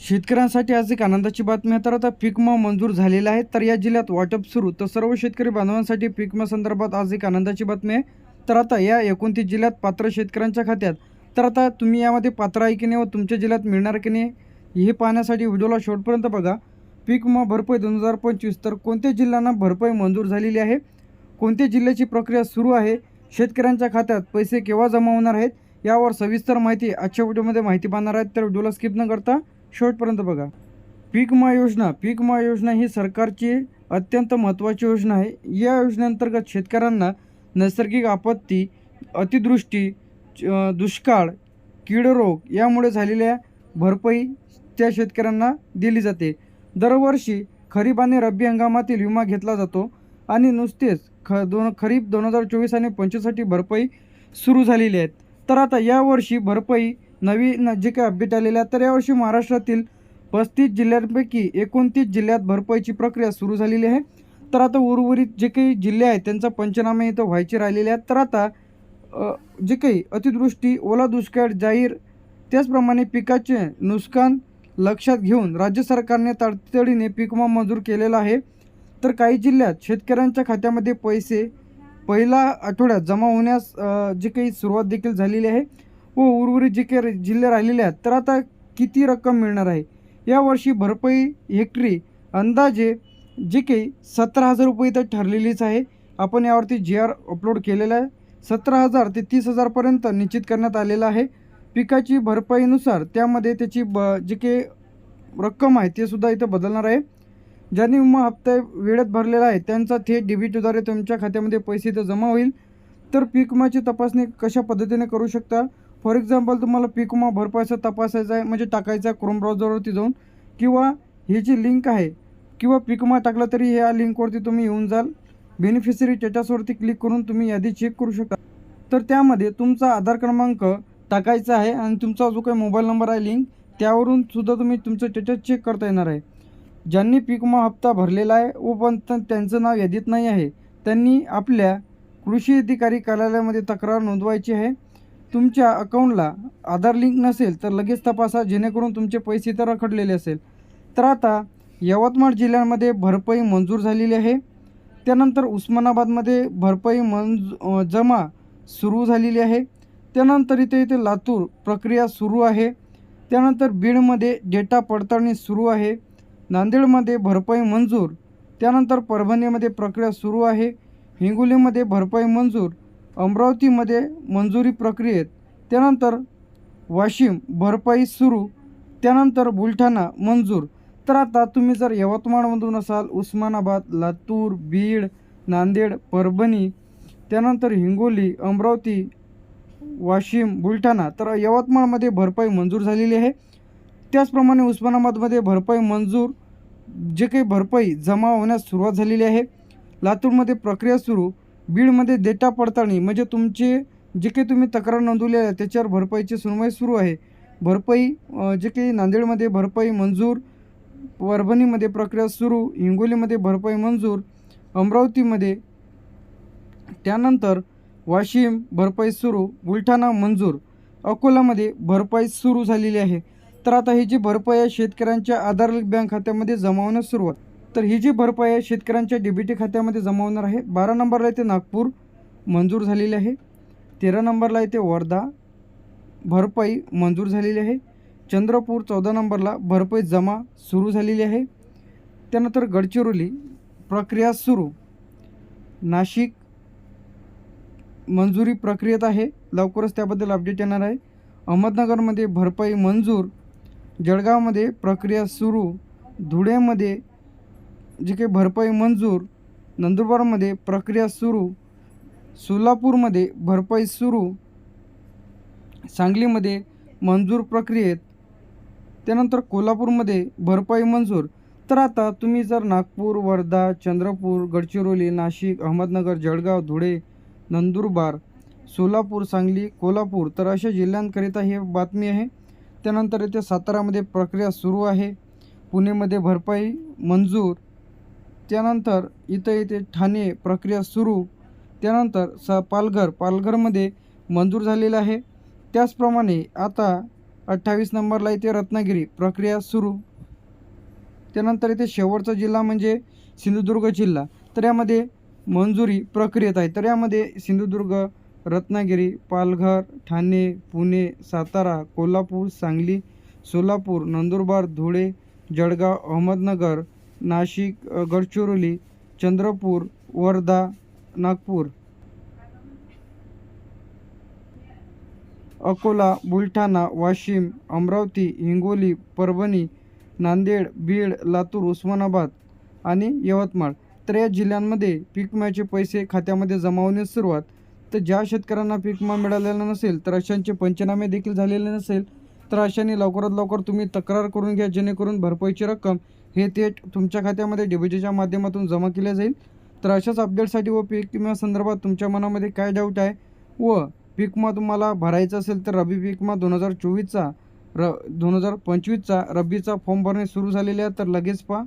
शेतकऱ्यांसाठी आज एक आनंदाची बातमी आहे. तर आता पीक मंजूर झालेला आहे. तर या जिल्ह्यात वाटप सुरू. तर सर्व शेतकरी बांधवांसाठी पीक संदर्भात आज एक आनंदाची बातमी आहे. तर आता या एकोणतीस जिल्ह्यात पात्र शेतकऱ्यांच्या खात्यात. तर आता तुम्ही यामध्ये पात्र आहे की नाही व तुमच्या जिल्ह्यात मिळणार की नाही हे पाहण्यासाठी व्हिडिओला शेवटपर्यंत बघा. पीक भरपाई दोन हजार पंचवीस. तर कोणत्या जिल्ह्यांना भरपाई मंजूर झालेली आहे? कोणत्या जिल्ह्याची प्रक्रिया सुरू आहे? शेतकऱ्यांच्या खात्यात पैसे केव्हा जमा होणार आहेत? यावर सविस्तर माहिती आजच्या व्हिडिओमध्ये माहिती पाहणार आहेत. तर व्हिडिओला स्किप न करता शेवटपर्यंत बघा. पीक विमा योजना पीक विमा योजना ही सरकारची अत्यंत महत्त्वाची योजना आहे. या योजनेअंतर्गत शेतकऱ्यांना नैसर्गिक आपत्ती अतिदृष्टी च- दुष्काळ कीडरोग यामुळे झालेल्या भरपाई त्या शेतकऱ्यांना दिली जाते. दरवर्षी खरीप आणि रब्बी हंगामातील विमा घेतला जातो आणि नुसतेच ख दोन खरीप दोन हजार चोवीस आणि पंचवीससाठी भरपाई सुरू झालेली आहेत. तर आता यावर्षी भरपाई नवीन जे काही अपडेट आलेले आहेत तर यावर्षी महाराष्ट्रातील पस्तीस जिल्ह्यांपैकी एकोणतीस जिल्ह्यात भरपाईची प्रक्रिया सुरू झालेली आहे. तर आता उर्वरित जे काही जिल्हे आहेत त्यांचा पंचनामे इथं व्हायचे राहिलेले आहेत. तर आता जे काही अतिवृष्टी ओला दुष्काळ जाहीर त्याचप्रमाणे पिकाचे नुकसान लक्षात घेऊन राज्य सरकारने तातडीने पीक विमा मंजूर केलेला आहे. तर काही जिल्ह्यात शेतकऱ्यांच्या खात्यामध्ये पैसे पहिला आठवड्यात जमा होण्यास जी काही सुरुवात देखील झालेली आहे. व उर्वरित जे काही जिल्हे राहिलेले आहेत तर आता किती रक्कम मिळणार आहे? यावर्षी भरपाई हेक्टरी अंदाजे जे काही सतरा हजार रुपये इथं ठरलेलीच आहे. आपण यावरती जी आर अपलोड केलेला आहे. सतरा हजार ते तीस हजारपर्यंत निश्चित करण्यात आलेलं आहे. पिकाची भरपाईनुसार त्यामध्ये त्याची ब जे काही रक्कम आहे ते सुद्धा इथं बदलणार आहे. ज्यांनी विमा हप्ता वेळेत भरलेला आहे त्यांचा थेट डेबिटद्वारे तुमच्या खात्यामध्ये पैसे इथं जमा होईल. तर पीक विमाची तपासणी कशा पद्धतीने करू शकता? फॉर एक्झाम्पल तुम्हाला पीक विमा तपासायचा आहे म्हणजे टाकायचा आहे क्रोम ब्राउझरवरती जाऊन किंवा ही जी लिंक आहे किंवा पीक विमा टाकला तरी ह्या लिंकवरती तुम्ही येऊन जाल. बेनिफिशरी स्टेटसवरती क्लिक करून तुम्ही यादी चेक करू शकता. तर त्यामध्ये तुमचा आधार क्रमांक टाकायचा आहे आणि तुमचा जो काही मोबाईल नंबर आहे लिंक त्यावरून सुद्धा तुम्ही तुमचं स्टेटस चेक करता येणार आहे. ज्यांनी पिकमा विमा हप्ता भरलेला आहे व पण त्यांचं नाव यादीत नाही आहे त्यांनी आपल्या कृषी अधिकारी कार्यालयामध्ये तक्रार नोंदवायची आहे. तुमच्या अकाउंटला आधार लिंक नसेल तर लगेच तपासा जेणेकरून तुमचे पैसे तर रखडलेले असेल. तर आता यवतमाळ जिल्ह्यामध्ये भरपाई मंजूर झालेली आहे. त्यानंतर उस्मानाबादमध्ये भरपाई मंज जमा सुरू झालेली आहे. त्यानंतर इथे इथे लातूर प्रक्रिया सुरू आहे. त्यानंतर बीडमध्ये डेटा पडताळणी सुरू आहे. नांदेडमध्ये भरपाई मंजूर. त्यानंतर परभणीमध्ये प्रक्रिया सुरू आहे. हिंगोलीमध्ये भरपाई मंजूर. अमरावतीमध्ये मंजुरी प्रक्रियेत त्यानंतर वाशिम भरपाई सुरू त्यानंतर बुलढाणा मंजूर. तर आता तुम्ही जर यवतमाळमधून असाल उस्मानाबाद लातूर बीड नांदेड परभणी त्यानंतर हिंगोली अमरावती वाशिम बुलढाणा तर यवतमाळमध्ये भरपाई मंजूर झालेली आहे. त्याचप्रमाणे उस्मानाबादमध्ये भरपाई मंजूर जे काही भरपाई जमा होण्यास सुरुवात झालेली आहे. लातूरमध्ये प्रक्रिया सुरू. बीडमध्ये डेटा पडताळणी म्हणजे तुमचे जे काही तुम्ही तक्रार नोंदवली आहे त्याच्यावर भरपाईची सुनवाई सुरू आहे. भरपाई जे काही नांदेडमध्ये भरपाई मंजूर परभणीमध्ये प्रक्रिया सुरू हिंगोलीमध्ये भरपाई मंजूर अमरावतीमध्ये त्यानंतर वाशिम भरपाई सुरू बुलढाणा मंजूर अकोलामध्ये भरपाई सुरू झालेली आहे. तर आता ही जी भरपाई आहे शेतकऱ्यांच्या आधार बँक खात्यामध्ये जमावण्यास सुरुवात. तर ही जी भरपाई आहे शेतकऱ्यांच्या डीबीटी खात्यामध्ये जमा होणार आहे. बारा नंबरला येथे नागपूर मंजूर झालेली आहे. तेरा नंबरला येथे वर्धा भरपाई मंजूर झालेली आहे. चंद्रपूर चौदा नंबरला भरपाई जमा सुरू झालेली आहे. त्यानंतर गडचिरोली प्रक्रिया सुरू. नाशिक मंजुरी प्रक्रियेत आहे. लवकरच त्याबद्दल अपडेट येणार आहे. अहमदनगरमध्ये भरपाई मंजूर. जळगावमध्ये प्रक्रिया सुरू. धुळेमध्ये जी काही भरपाई मंजूर नंदुरबारमध्ये प्रक्रिया सुरू सोलापूरमध्ये भरपाई सुरू सांगलीमध्ये मंजूर प्रक्रियेत त्यानंतर कोल्हापूरमध्ये भरपाई मंजूर. तर आता तुम्ही जर नागपूर वर्धा चंद्रपूर गडचिरोली नाशिक अहमदनगर जळगाव धुळे नंदुरबार सोलापूर सांगली कोल्हापूर तर अशा जिल्ह्यांकरिता ही बातमी आहे. त्यानंतर इथे सातारामध्ये प्रक्रिया सुरू आहे. पुणेमध्ये भरपाई मंजूर. त्यानंतर इथं इथे ठाणे प्रक्रिया सुरू. त्यानंतर स पालघर पालघरमध्ये मंजूर झालेलं आहे. त्याचप्रमाणे आता अठ्ठावीस नंबरला इथे रत्नागिरी प्रक्रिया सुरू. त्यानंतर इथे शेवटचा जिल्हा म्हणजे सिंधुदुर्ग जिल्हा. तर यामध्ये मंजुरी प्रक्रियेत आहे. तर यामध्ये सिंधुदुर्ग रत्नागिरी पालघर ठाणे पुणे सातारा कोल्हापूर सांगली सोलापूर नंदुरबार धुळे जळगाव अहमदनगर नाशिक गडचिरोली चंद्रपूर वर्धा नागपूर. अकोला बुलढाणा वाशिम अमरावती हिंगोली परभणी नांदेड बीड लातूर उस्मानाबाद आणि यवतमाळ. तर या जिल्ह्यांमध्ये पीक विम्याचे पैसे खात्यामध्ये जमा होण्यास सुरुवात. तर ज्या शेतकऱ्यांना पीक विमा मिळालेला नसेल तर अशांचे पंचनामे देखील झालेले नसेल तर अशाने लवकरात लवकर तुम्ही तक्रार करून घ्या जेणेकरून भरपाईची रक्कम हे थेट तुमच्या खात्यामध्ये डीबीटीच्या माध्यमातून जमा केल्या जाईल. तर अशाच अपडेटसाठी व पीक विम्या संदर्भात तुमच्या मनामध्ये काय डाऊट आहे व पीक विमा तुम्हाला भरायचा असेल तर रबी पीक विमा दोन हजार चोवीसचा र दोन हजार पंचवीसचा रब्बीचा फॉर्म भरणे सुरू झालेले आहे. तर लगेच पहा.